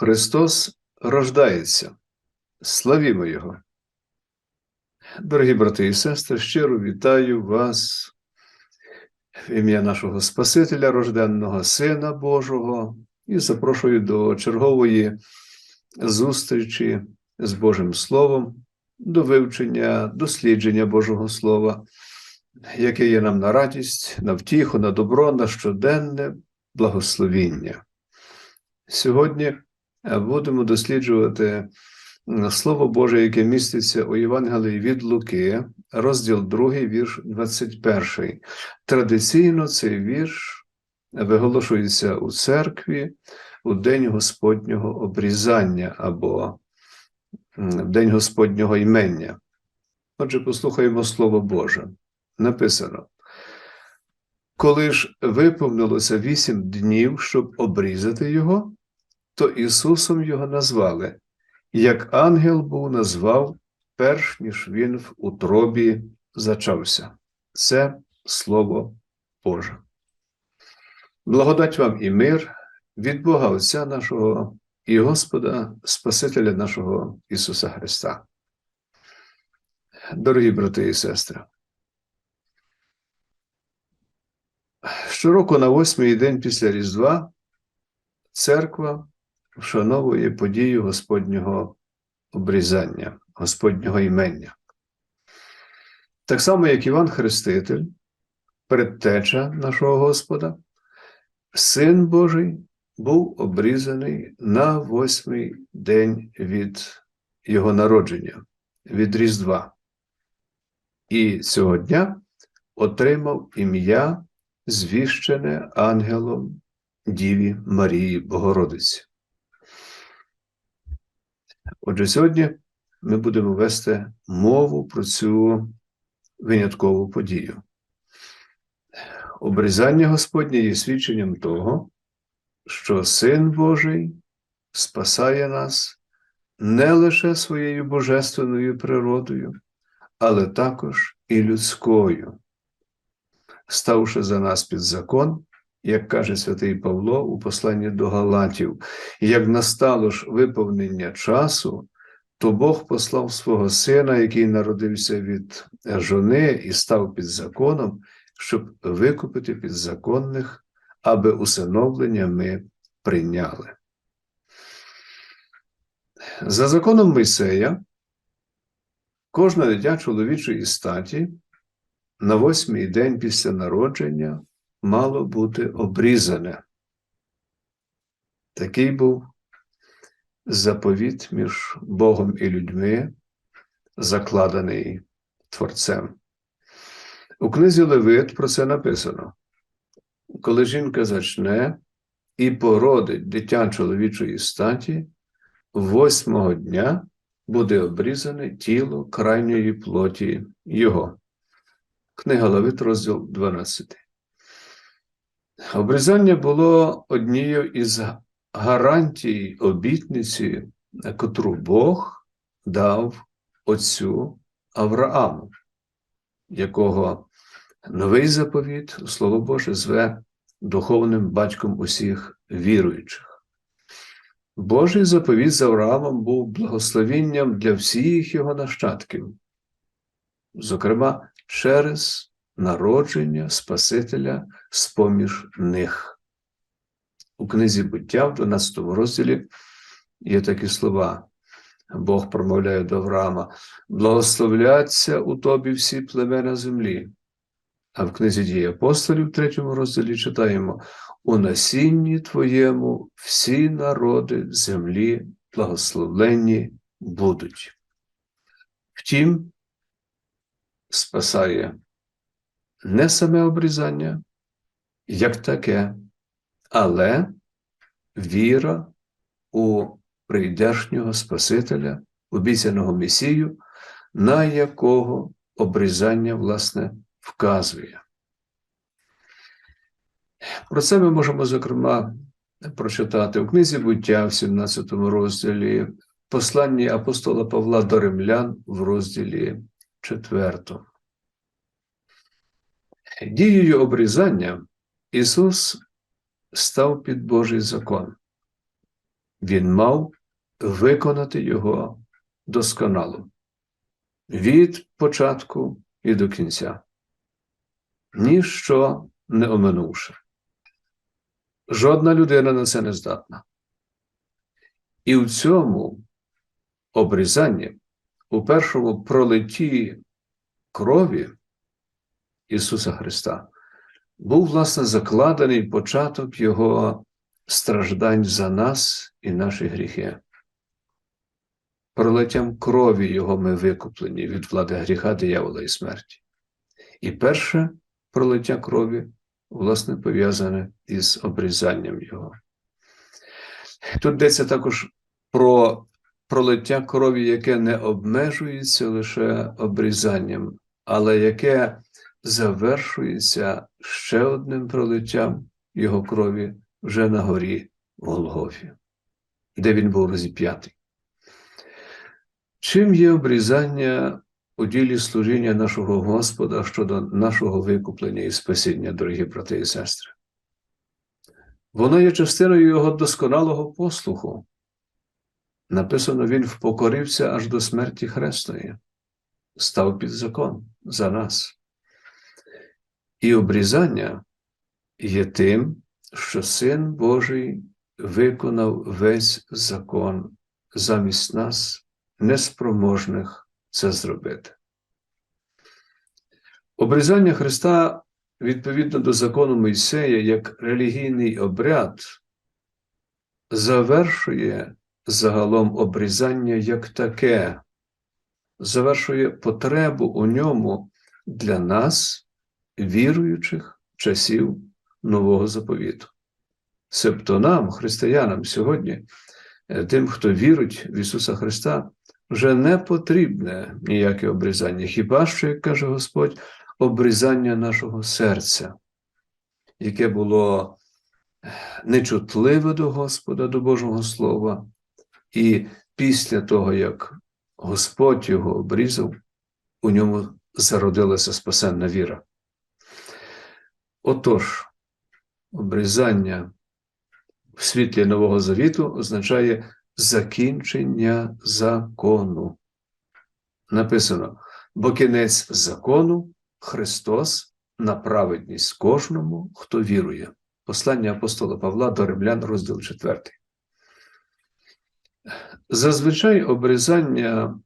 Христос рождається. Славімо Його. Дорогі брати і сестри, щиро вітаю вас в ім'я нашого Спасителя, рожденного Сина Божого, і запрошую до чергової зустрічі з Божим Словом, до вивчення, дослідження Божого Слова, яке є нам на радість, на втіху, на добро, на щоденне благословіння. Сьогодні будемо досліджувати Слово Боже, яке міститься у Євангелії від Луки, розділ 2, вірш 21. Традиційно цей вірш виголошується у церкві у День Господнього обрізання або в День Господнього імення. Отже, послухаємо Слово Боже. Написано. Коли ж виповнилося вісім днів, щоб обрізати його, то Ісусом його назвали, як ангел був назвав, перш ніж він в утробі зачався. Це Слово Боже. Благодать вам і мир від Бога Отця нашого і Господа, Спасителя нашого Ісуса Христа. Дорогі брати і сестри, щороку на восьмий день після Різдва церква вшановує подію Господнього обрізання, Господнього імення. Так само, як Іван Хреститель, предтеча нашого Господа, Син Божий був обрізаний на восьмий день від Його народження, від Різдва. І цього дня отримав ім'я, звіщене ангелом Діві Марії Богородиці. Отже, сьогодні ми будемо вести мову про цю виняткову подію. Обрізання Господнє є свідченням того, що Син Божий спасає нас не лише своєю божественною природою, але також і людською, ставши за нас під закон, як каже святий Павло у посланні до Галатів, як настало ж виповнення часу, то Бог послав свого сина, який народився від жони і став під законом, щоб викупити підзаконних, аби усиновлення ми прийняли. За законом Мойсея, кожне дитя чоловічої статі на восьмий день після народження мало бути обрізане. Такий був заповіт між Богом і людьми, закладений Творцем. У книзі Левит про це написано: коли жінка зачне і породить дитя чоловічої статі, восьмого дня буде обрізане тіло крайньої плоті його. Книга Левит, розділ 12. Обрізання було однією із гарантій обітниці, котру Бог дав отцю Аврааму, якого новий заповіт, Слово Боже, зве духовним батьком усіх віруючих. Божий заповіт з Авраамом був благословінням для всіх його нащадків, зокрема, через народження Спасителя з поміж них. У книзі буття в 12 розділі є такі слова. Бог промовляє до Авраама: благословляться у тобі всі племена землі. А в книзі дії апостолів, в третьому розділі читаємо: у насінні твоєму всі народи землі благословенні будуть. Втім, спасає не саме обрізання, як таке, але віра у прийдешнього Спасителя, обіцяного Месію, на якого обрізання, власне, вказує. Про це ми можемо, зокрема, прочитати у книзі буття в 17 розділі, посланні апостола Павла до Римлян в розділі 4. Дією обрізання Ісус став під Божий закон. він мав виконати його досконало від початку і до кінця, ніщо не оминувши. Жодна людина на це не здатна. І в цьому обрізанні, у першому пролитті крові Ісуса Христа, був, власне, закладений початок Його страждань за нас і наші гріхи. Пролиттям крові Його ми викуплені від влади гріха, диявола і смерті. І перше пролиття крові, власне, пов'язане із обрізанням Його. Тут йдеться також про пролиття крові, яке не обмежується лише обрізанням, але яке завершується ще одним пролиттям його крові вже на горі Голгофі, де він був розіп'ятий. Чим є обрізання у ділі служіння нашого Господа щодо нашого викуплення і спасіння, дорогі брати і сестри? Воно є частиною його досконалого послуху. Написано, він впокорився аж до смерті Хрестої, став під закон за нас. І обрізання є тим, що Син Божий виконав весь закон замість нас, неспроможних це зробити. Обрізання Христа відповідно до закону Мойсея, як релігійний обряд, завершує загалом обрізання як таке, завершує потребу у ньому для нас, віруючих часів нового заповіту. Себто нам, християнам, сьогодні, е, тим, хто вірить в Ісуса Христа, вже не потрібне ніяке обрізання, хіба що, як каже Господь, обрізання нашого серця, яке було нечутливе до Господа, до Божого Слова, і після того, як Господь його обрізав, у ньому зародилася спасенна віра. Отож, обрізання в світлі Нового Завіту означає закінчення закону. Написано: бо кінець закону Христос на праведність кожному, хто вірує. Послання апостола Павла до Римлян, розділ 4. Зазвичай обрізання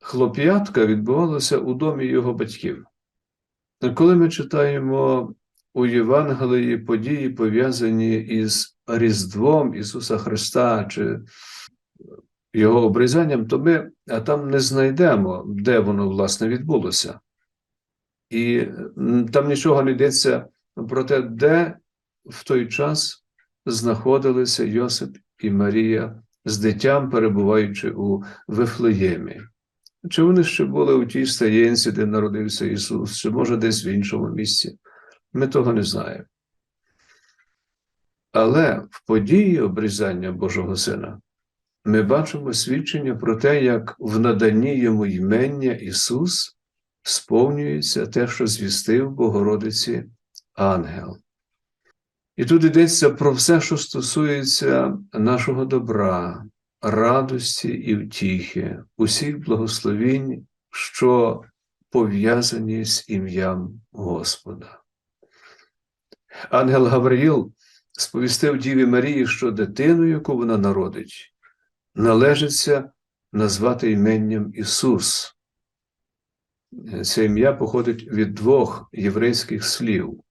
хлоп'ятка відбувалося у домі його батьків. Коли ми читаємо у Євангелії події, пов'язані із Різдвом Ісуса Христа чи Його обрізанням, то ми там не знайдемо, де воно власне відбулося. І там нічого не йдеться про те, де в той час знаходилися Йосип і Марія з дитям, перебуваючи у Вифлеємі. Чи вони ще були у тій стаєнці, де народився Ісус, чи може десь в іншому місці? Ми того не знаємо. Але в події обрізання Божого Сина ми бачимо свідчення про те, як в наданні йому ймення Ісус сповнюється те, що звістив Богородиці ангел. І тут йдеться про все, що стосується нашого добра, радості і втіхи, усіх благословінь, що пов'язані з ім'ям Господа. Ангел Гавриїл сповістив Діві Марії, що дитину, яку вона народить, належиться назвати іменням Ісус. Це ім'я походить від двох єврейських слів: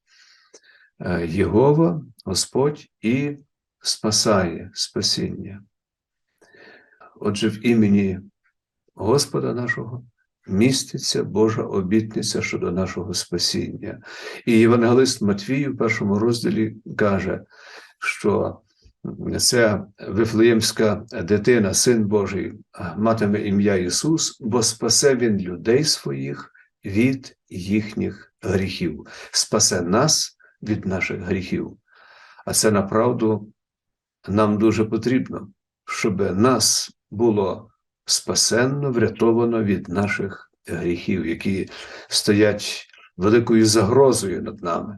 Єгова, Господь і спасає спасіння. Отже, в імені Господа нашого міститься Божа обітниця щодо нашого спасіння. І Євангелист Матвій у першому розділі каже, що ця вифлеємська дитина, син Божий, матиме ім'я Ісус, бо спасе Він людей своїх від їхніх гріхів, спасе нас від наших гріхів. А це направду нам дуже потрібно, щоб нас було спасенно, врятовано від наших гріхів, які стоять великою загрозою над нами.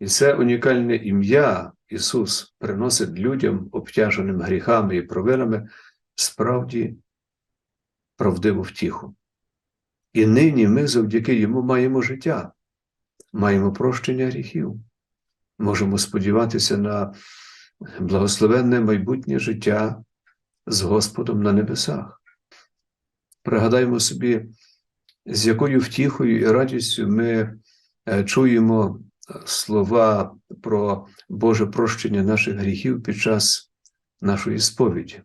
І це унікальне ім'я Ісус приносить людям, обтяженим гріхами і провинами, справді правдиву втіху. І нині ми завдяки Йому маємо життя, маємо прощення гріхів, можемо сподіватися на благословенне майбутнє життя з Господом на небесах. Пригадаймо собі, з якою втіхою і радістю ми е, чуємо слова про Боже прощення наших гріхів під час нашої сповіді.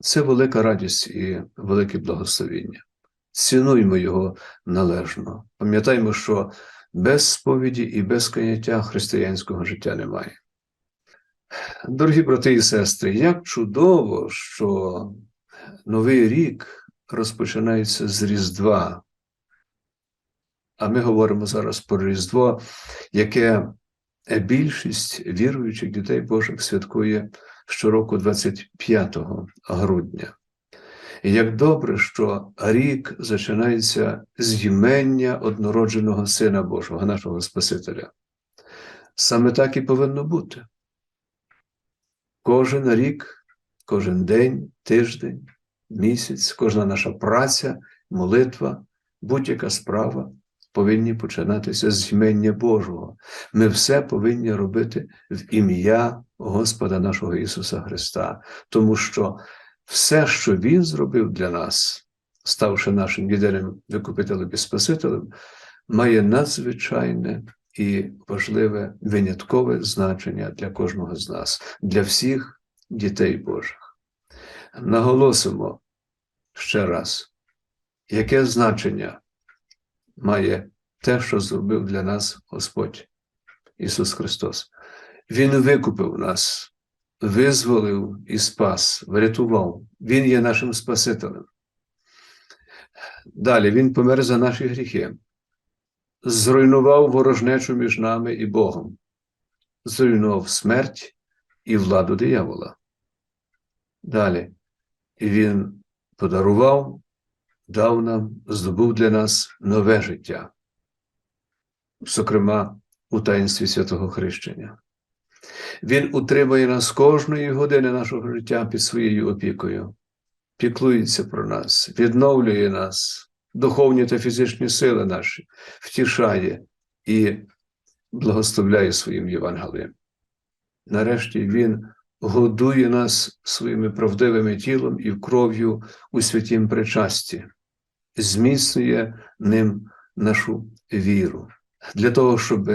Це велика радість і велике благословіння. Цінуймо його належно. Пам'ятаймо, що без сповіді і без каяття християнського життя немає. Дорогі брати і сестри, як чудово, що Новий рік розпочинається з Різдва. А ми говоримо зараз про Різдво, яке більшість віруючих дітей Божих святкує щороку 25 грудня. І як добре, що рік починається з імення однородженого Сина Божого, нашого Спасителя. Саме так і повинно бути. Кожен рік, кожен день, тиждень, місяць, кожна наша праця, молитва, будь-яка справа повинні починатися з імення Божого. Ми все повинні робити в ім'я Господа нашого Ісуса Христа, тому що все, що Він зробив для нас, ставши нашим єдиним викупителем і Спасителем, має надзвичайне і важливе виняткове значення для кожного з нас, для всіх дітей Божих. Наголосимо ще раз, яке значення має те, що зробив для нас Господь Ісус Христос. Він викупив нас, визволив і спас, врятував. Він є нашим Спасителем. Далі Він помер за наші гріхи, зруйнував ворожнечу між нами і Богом, зруйнував смерть і владу диявола. Далі. Він подарував, дав нам, здобув для нас нове життя, зокрема у таїнстві святого Хрещення. Він утримує нас кожної години нашого життя під своєю опікою, піклується про нас, відновлює нас, духовні та фізичні сили наші, втішає і благословляє своїм Євангелієм. Нарешті Він годує нас своїми правдивими тілом і кров'ю у святім причасті, зміцнює ним нашу віру, для того, щоб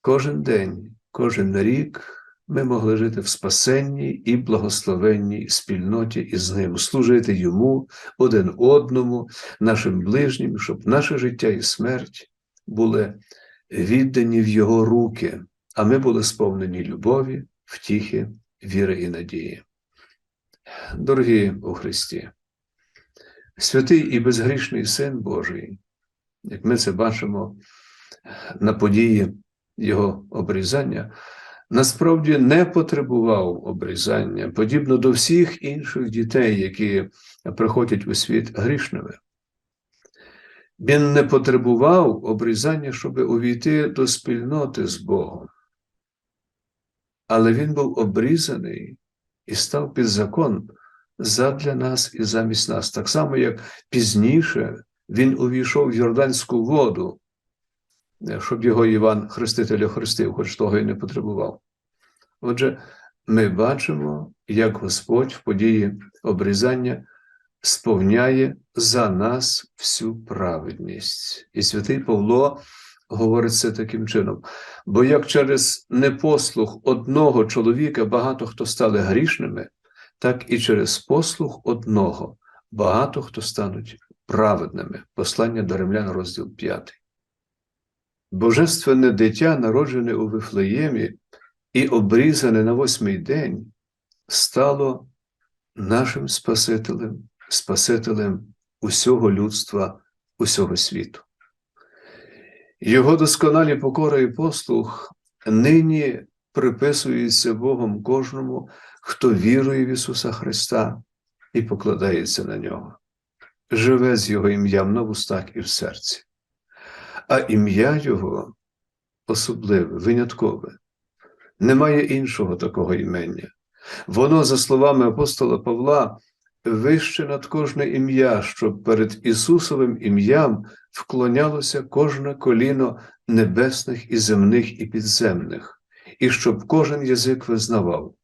кожен день, кожен рік ми могли жити в спасенній і благословенній спільноті із ним, служити йому, один одному, нашим ближнім, щоб наше життя і смерть були віддані в Його руки, а ми були сповнені любові, втіхи, віри і надії. Дорогі у Христі, святий і безгрішний Син Божий, як ми це бачимо на події Його обрізання, насправді не потребував обрізання, подібно до всіх інших дітей, які приходять у світ грішними. Він не потребував обрізання, щоб увійти до спільноти з Богом. Але він був обрізаний і став під закон задля нас і замість нас. Так само, як пізніше він увійшов в Йорданську воду, щоб його Іван Хреститель охрестив, хоч того і не потребував. Отже, ми бачимо, як Господь в події обрізання сповняє за нас всю праведність. І святий Павло говорить це таким чином. Бо як через непослух одного чоловіка багато хто стали грішними, так і через послух одного багато хто стануть праведними. Послання до римлян, розділ 5. Божественне дитя, народжене у Вифлеємі і обрізане на восьмий день, стало нашим Спасителем, Спасителем усього людства, усього світу. Його досконалі покора і послух нині приписуються Богом кожному, хто вірує в Ісуса Христа і покладається на нього, живе з Його ім'ям на вустах і в серці. А ім'я Його особливе, виняткове. Немає іншого такого імення. Воно, за словами апостола Павла, вище над кожне ім'я, щоб перед Ісусовим ім'ям вклонялося кожне коліно небесних і земних і підземних, і щоб кожен язик визнавав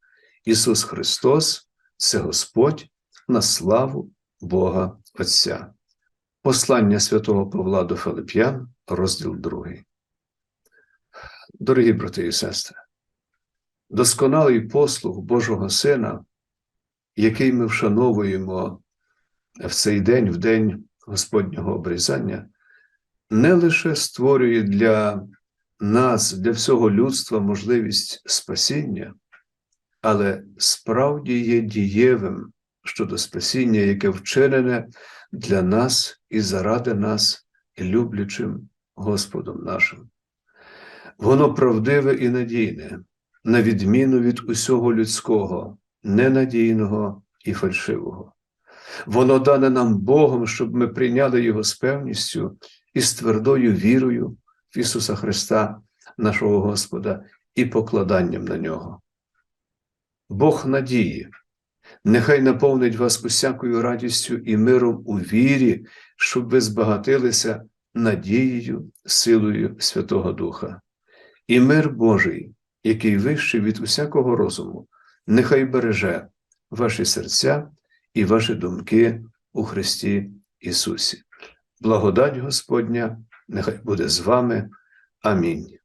Ісус Христос це Господь на славу Бога Отця. Послання святого Павла до Филип'ян, розділ 2. Дорогі брати і сестри, досконалий послуг Божого Сина, який ми вшановуємо в цей день, в день Господнього обрізання, не лише створює для нас, для всього людства можливість спасіння, але справді є дієвим щодо спасіння, яке вчинене для нас і заради нас, люблячим Господом нашим. Воно правдиве і надійне, на відміну від усього людського, ненадійного і фальшивого. Воно дане нам Богом, щоб ми прийняли Його з певністю і з твердою вірою в Ісуса Христа, нашого Господа, і покладанням на Нього. Бог надії, нехай наповнить вас усякою радістю і миром у вірі, щоб ви збагатилися надією, силою Святого Духа. І мир Божий, який вищий від усякого розуму, нехай береже ваші серця і ваші думки у Христі Ісусі. Благодать Господня, нехай буде з вами. Амінь.